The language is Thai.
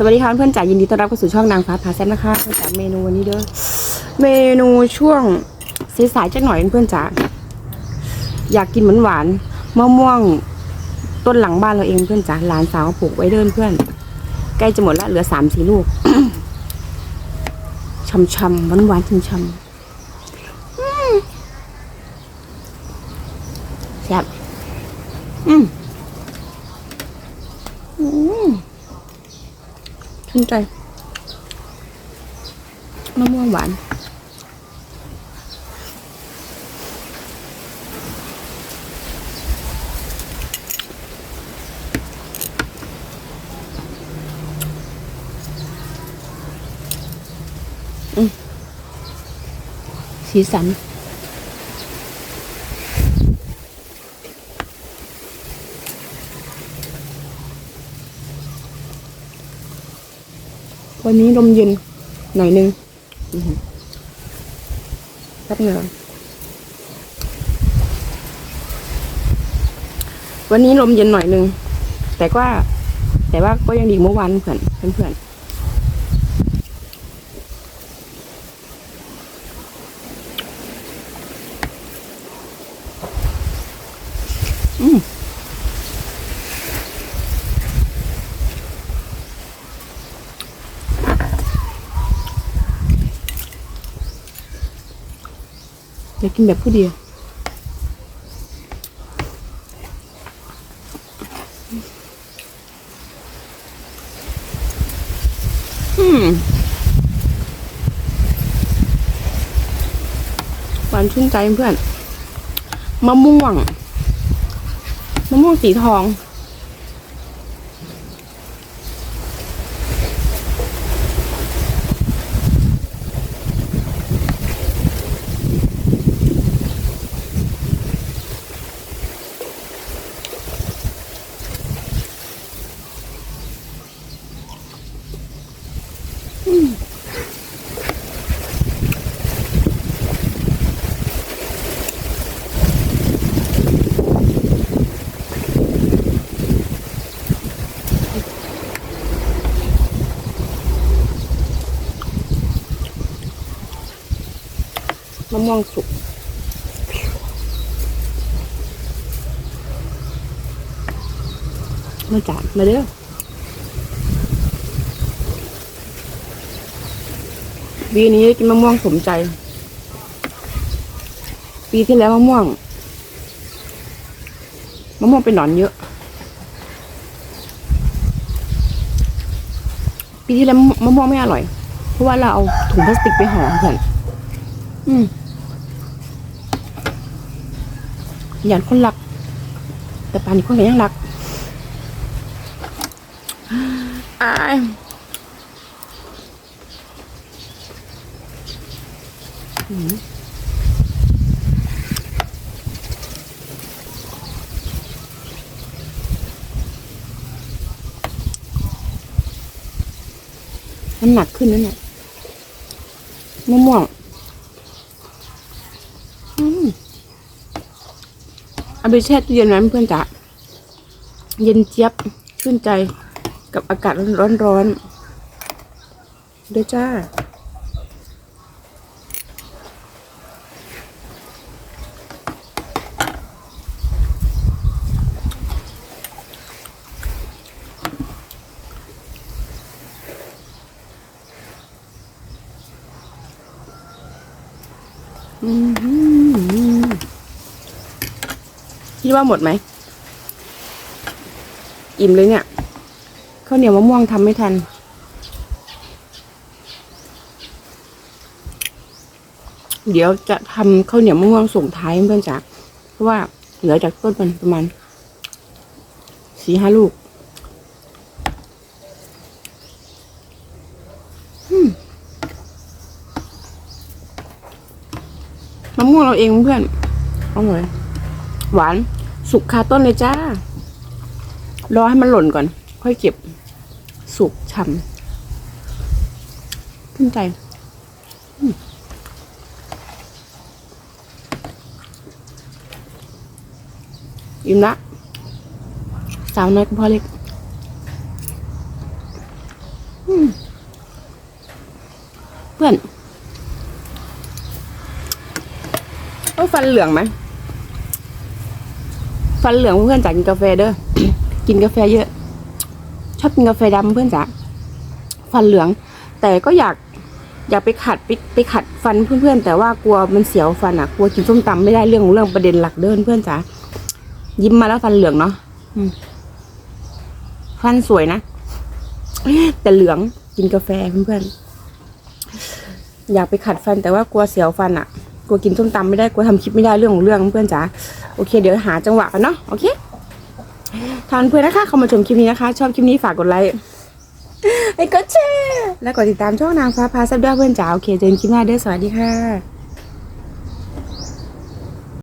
สวัสดีค่ะเพื่อนจ๋ายินดีต้อนรับเข้าสู่ช่องนางฟ้าพาแซ่บนะคะเพื่อนจ๋าเมนูวันนี้เด้อเมนูช่วงสายๆจักหน่อยเพื่อนจ๋าอยากกินหวานหวานมะม่วงต้นหลังบ้านเราเองเพื่อนจ๋าหลานสาวปลูกไว้เดินเพื่อน ใกล้จะหมดละเหลือสามสี่ลูกช่ำๆหวานหวานๆช่ำๆแซ่บอืมอืม ชื่นใจมะม่ว วันนี้ลมเย็นหน่อยนึงอื้อหือแป๊บนึงวันนี้ลมเย็นหน่อยนึงแต่ว่าแต่ว่าก็ยังดีเมื่อวานเพื่อนเพื่อน อยากกินแบบผู้เดียวอืมหวานชื่นใจเพื่อน มะม่วง มะม่วงสีทอง มะม่วงสุกมาจานมาเด้อปีนี้กินมะม่วงสมใจ ปีที่แล้วมะม่วงมะม่วงเป็นหนอนเยอะ ปีที่แล้วมะม่วงไม่อร่อย เพราะว่าเราเอาถุงพลาสติกไปห่อเพื่อนอืม อย่านคนรัก แต่ป่านนี้คนก็ยังรักอายอืมมันหนักขึ้นนั่นแหละมะม่วง อืม เอาไปแช่ตู้เย็นไว้เพื่อนจ๋าเย็นเจี๊ยบชื่นใจกับอากาศร้อนๆด้วยจ้าอืม คิดว่าหมดไหม อิ่มเลยเนี่ยข้าวเหนียวมะม่วงทำไม่ทัน เดี๋ยวจะทำข้าวเหนียวมะม่วงส่งท้ายเพื่อนจ๋าเพราะว่าเหลือจากต้นมันประมาณสี่ห้าลูกมะม่วงเราเองเพื่อนอร่อยหวาน สุกคาต้นเลยจ้า รอให้มันหล่นก่อน ค่อยเก็บ สุกช่ำขึ้นใจอิ่มละสาวน้อยกัพ่อเล็กเพื่อนเอ้ฟันเหลืองไหม ฟันเหลืองเพื่อนจ๋ากินกาแฟเด้อ กินกาแฟเยอะ ชอบกินกาแฟดำเพื่อนจ๋าฟันเหลือง แต่ก็อยากอยากไปขัดไปไปขัดฟันเพื่อนๆแต่ว่ากลัวมันเสียวฟันอะกลัวกินส้มตำไม่ได้เรื่องของเรื่องประเด็นหลักเดินเพื่อนจ๋ายิ้มมาแล้วฟันเหลืองเนาะฟันสวยนะแต่เหลืองกินกาแฟเพื่อนๆอยากไปขัดฟันแต่ว่ากลัวเสียวฟันอะ กลัวกินส้มตำไม่ได้กลัวทำคลิปไม่ได้เรื่องของเรื่องเพื่อนจ๋าโอเค เดี๋ยวหาจังหวะกันเนาะโอเคทานเพื่อนนะคะเข้ามาชมคลิปนี้นะคะ ชอบคลิปนี้ฝากกดไลค์ให้กดแชร์และกดติดตามช่องนางฟ้าพาซับด้วยเพื่อนจ๋าโอเคเจอกันคลิปหน้าเด้อสวัสดีค่ะ